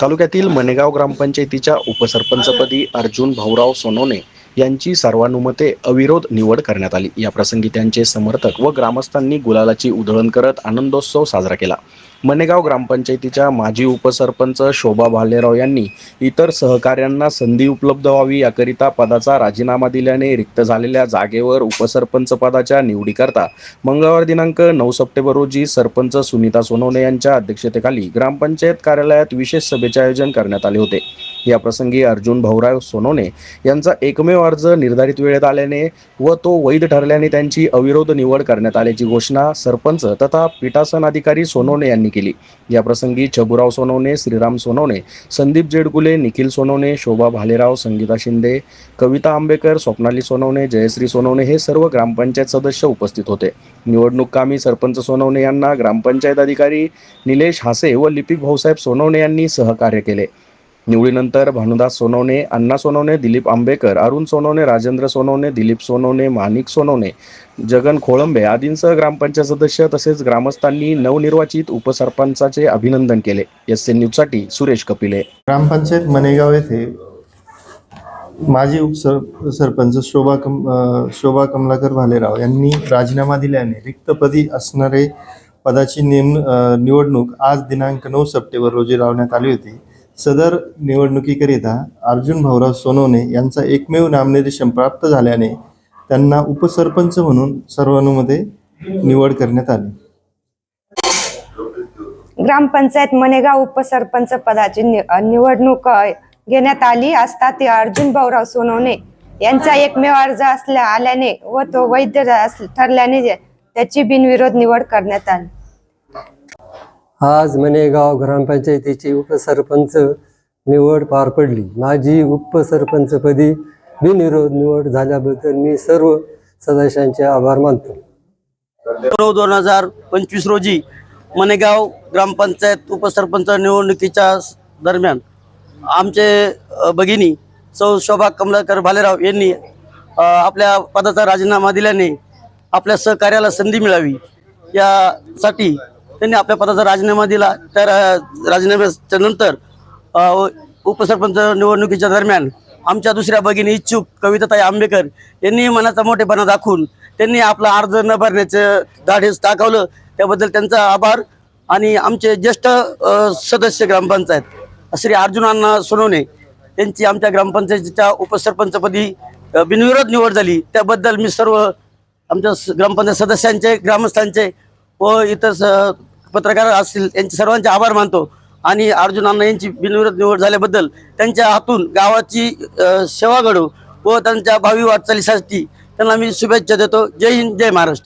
तालुक्यातील मनेगाव ग्रामपंचायतीच्या उपसरपंचपदी अर्जुन भाऊराव सोनोने यांची सर्वानुमते अविरोध निवड करण्यात आली. या प्रसंगी त्यांचे समर्थक व ग्रामस्थांनी गुलालाची उधळण करत आनंदोत्सव साजरा केला. मनेगाव ग्रामपंचायतीच्या माजी उपसरपंच शोभा भालेराव यांनी इतर सहकाऱ्यांना संधी उपलब्ध व्हावी याकरिता पदाचा राजीनामा दिल्याने रिक्त झालेल्या जागेवर उपसरपंच पदाच्या निवडीकरता मंगळवार दिनांक नऊ सप्टेंबर रोजी सरपंच सुनीता सोनवणे यांच्या अध्यक्षतेखाली ग्रामपंचायत कार्यालयात विशेष सभेचे आयोजन करण्यात आले होते. या प्रसंगी अर्जुन भाऊराव सोनवणे यांचा एकमेव अर्ज निर्धारित वेळेत आल्याने व तो वैध ठरल्याने त्यांची अविरोध निवड करण्यात आल्याची घोषणा सरपंच तथा पीठासन अधिकारी सोनवणे यांनी केली. याप्रसंगी छबुराव सोनवणे श्रीराम सोनवणे संदीप जेडगुले निखिल सोनवणे शोभा भालेराव संगीता शिंदे कविता आंबेकर स्वप्नाली सोनवणे जयश्री सोनवणे हे सर्व ग्रामपंचायत सदस्य उपस्थित होते. निवडणूक कामी सरपंच सोनवणे यांना ग्रामपंचायत अधिकारी निलेश हासे व लिपिक भाऊसाहेब सोनवणे यांनी सहकार्य केले. निवडीनंतर भानुदास सोनवणे अण्णा सोनवणे दिलीप आंबेकर अरुण सोनवणे राजेंद्र सोनवणे दिलीप सोनवणे माणिक सोनवणे जगन खोळंबे आदींसह ग्रामपंचायत सदस्य तसेच ग्रामस्थांनी नवनिर्वाचित उपसरपंचाचे अभिनंदन केले. एस एन न्यूजसाठी सुरेश कपिले. ग्रामपंचायत मनेगाव येथे माजी उपसर सरपंच शोभा कम शोभा कमलाकर भालेराव यांनी राजीनामा दिल्याने रिक्तपदी असणारे पदाची नेम निवडणूक आज दिनांक नऊ सप्टेंबर रोजी लावण्यात आली होती. सदर निवडणुकीकरिता अर्जुन भाऊराव सोनवणे यांचा एकमेव नामनिर्देशन प्राप्त झाल्याने त्यांना उपसरपंच म्हणून सर्वानुमते निवड करण्यात आली. ग्रामपंचायत मनेगाव उपसरपंच पदाची नि- निवडणूक घेण्यात आली असता ते अर्जुन भाऊराव सोनवणे यांचा एकमेव अर्ज असल्या आल्याने व तो वैध ठरल्याने त्याची बिनविरोध निवड करण्यात आली. आज मनेगाव ग्रामपंचायतीची उपसरपंच निवड पार पडली. माझी उपसरपंचपदी बिनविरोध निवड झाल्याबद्दल मी सर्व सदस्यांचे आभार मानतो. दोन हजार पंचवीस रोजी मनेगाव ग्रामपंचायत उपसरपंच निवडणुकीच्या दरम्यान आमचे भगिनी सौ शोभा कमलाकर भालेराव यांनी आपल्या पदाचा राजीनामा दिल्याने आपल्या सहकार्याला संधी मिळावी यासाठी त्यांनी आपल्या पदाचा राजीनामा दिला. त्या रा- राजीनाम्याच्या नंतर उपसरपंच निवडणुकीच्या दरम्यान आमच्या दुसऱ्या भगिनी इच्छुक कविताताई आंबेकर यांनी मनाचा मोठेपणा दाखवून त्यांनी आपला अर्ज न भरण्याचं धाडस दाखवलं त्याबद्दल त्यांचा आभार आणि आमचे ज्येष्ठ सदस्य ग्रामपंचायत श्री अर्जुनांना सोनवणे यांची आमच्या ग्रामपंचायतीच्या उपसरपंचपदी बिनविरोध निवड झाली. त्याबद्दल मी सर्व आमच्या स- ग्रामपंचायत सदस्यांचे ग्रामस्थांचे व इतर स- पत्रकार असतील यांचे सर्वांचे आभार मानतो. आणि अर्जुन अण्णा यांची बिनविरोध निवड झाल्याबद्दल त्यांच्या हातून गावाची सेवा घडो व त्यांच्या भावी वाटचालीसाठी त्यांना मी शुभेच्छा देतो. जय हिंद जय महाराष्ट्र.